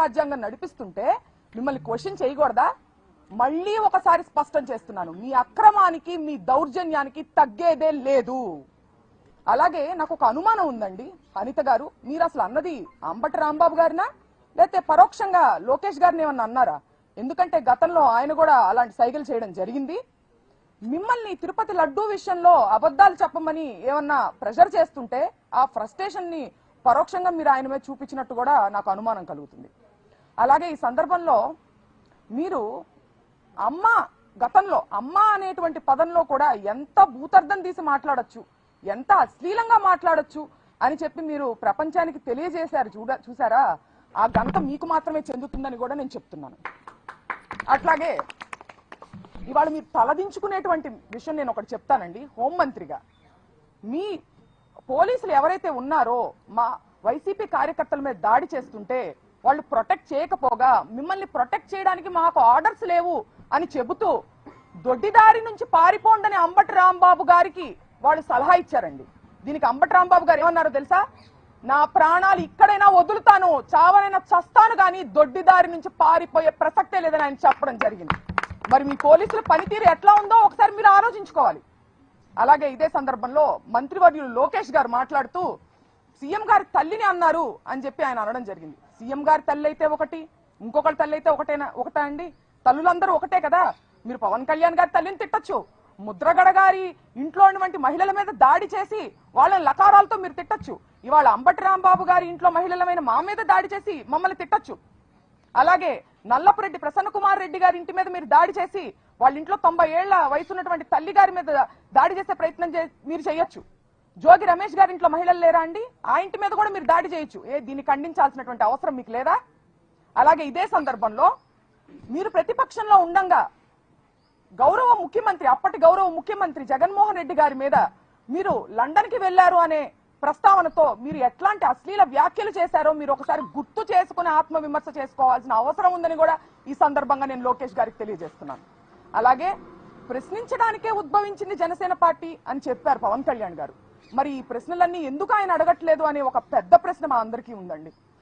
రాజ్యాంగం నడిపిస్తుంటే మిమ్మల్ని క్వశ్చన్ చేయకూడదా? మళ్ళీ ఒకసారి స్పష్టం చేస్తున్నాను. మీ అక్రమానికి మీ దౌర్జన్యానికి తగ్గేదే లేదు. అలాగే నాకు ఒక అనుమానం ఉందండి. అనిత గారు మీరు అసలు అన్నది అంబటి రాంబాబు గారినా? లేకపోతే పరోక్షంగా లోకేష్ గారిని ఏమన్నా అన్నారా? ఎందుకంటే గతంలో ఆయన కూడా అలాంటి సైకిల్ చేయడం జరిగింది. మిమ్మల్ని తిరుపతి లడ్డూ విషయంలో అబద్ధాలు చెప్పమని ఏమన్నా ప్రెషర్ చేస్తుంటే ఆ ఫ్రస్ట్రేషన్ని పరోక్షంగా మీరు ఆయన మీద చూపించినట్టు కూడా నాకు అనుమానం కలుగుతుంది. అలాగే ఈ సందర్భంలో మీరు అమ్మ గతంలో అమ్మ అనేటువంటి పదంలో కూడా ఎంత భూతర్థం తీసి మాట్లాడచ్చు ఎంత అశ్లీలంగా మాట్లాడచ్చు అని చెప్పి మీరు ప్రపంచానికి తెలియజేశారు చూడ చూసారా? ఆ గంత మీకు మాత్రమే చెందుతుందని కూడా నేను చెప్తున్నాను. అట్లాగే ఇవాళ మీరు తలదించుకునేటువంటి విషయం నేను ఒకటి చెప్తానండి. హోంమంత్రిగా మీ పోలీసులు ఎవరైతే ఉన్నారో మా వైసీపీ కార్యకర్తల మీద దాడి చేస్తుంటే వాళ్ళు ప్రొటెక్ట్ చేయకపోగా మిమ్మల్ని ప్రొటెక్ట్ చేయడానికి మాకు ఆర్డర్స్ లేవు అని చెబుతూ దొడ్డిదారి నుంచి పారిపోండని అంబటి రాంబాబు గారికి వాళ్ళు సలహా ఇచ్చారండి. దీనికి అంబటి రాంబాబు గారు ఏమన్నారో తెలుసా? నా ప్రాణాలు ఇక్కడైనా వదులుతాను చావనైనా చస్తాను కానీ దొడ్డిదారి నుంచి పారిపోయే ప్రసక్తే లేదని ఆయన చెప్పడం జరిగింది. మరి మీ పోలీసుల పనితీరు ఎట్లా ఉందో ఒకసారి మీరు ఆలోచించుకోవాలి. అలాగే ఇదే సందర్భంలో మంత్రివర్యులు లోకేష్ గారు మాట్లాడుతూ సీఎం గారి తల్లిని అన్నారు అని చెప్పి ఆయన అనడం జరిగింది. సీఎం గారి తల్లి అయితే ఒకటి ఇంకొకరి తల్లి అయితే ఒకటేనా ఒకటా అండి? తల్లులందరూ ఒకటే కదా. మీరు పవన్ కళ్యాణ్ గారి తల్లిని తిట్టొచ్చు. ముద్రగడ గారి ఇంట్లో ఉన్నటువంటి మహిళల మీద దాడి చేసి వాళ్ళని లకారాలతో మీరు తిట్టచ్చు. ఇవాళ అంబటి రాంబాబు గారి ఇంట్లో మహిళలమైన మా మీద దాడి చేసి మమ్మల్ని తిట్టొచ్చు. అలాగే నల్లపురెడ్డి ప్రసన్న కుమార్ రెడ్డి గారి ఇంటి మీద మీరు దాడి చేసి వాళ్ళ ఇంట్లో తొంభై ఏళ్ళ వయసు ఉన్నటువంటి తల్లి గారి మీద దాడి చేసే ప్రయత్నం చే- మీరు చేయొచ్చు. జోగి రమేష్ గారి ఇంట్లో మహిళలు లేరా అండి? ఆ ఇంటి మీద కూడా మీరు దాడి చేయొచ్చు. ఏ దీన్ని ఖండించాల్సినటువంటి అవసరం మీకు లేదా? అలాగే ఇదే సందర్భంలో మీరు ప్రతిపక్షంలో ఉండంగా గౌరవ ముఖ్యమంత్రి అప్పటి గౌరవ ముఖ్యమంత్రి జగన్మోహన్ రెడ్డి గారి మీద మీరు లండన్కి వెళ్ళారు అనే ప్రస్తావనతో మీరు ఎట్లాంటి అశ్లీల వ్యాఖ్యలు చేశారో మీరు ఒకసారి గుర్తు చేసుకుని ఆత్మ విమర్శ చేసుకోవాల్సిన అవసరం ఉందని కూడా ఈ సందర్భంగా నేను లోకేష్ గారికి తెలియజేస్తున్నాను. అలాగే ప్రశ్నించడానికే ఉద్భవించింది జనసేన పార్టీ అని చెప్పారు పవన్ కళ్యాణ్ గారు. మరి ఈ ప్రశ్నలన్నీ ఎందుకు ఆయన అడగట్లేదు అనే ఒక పెద్ద ప్రశ్న మా అందరికీ ఉందండి.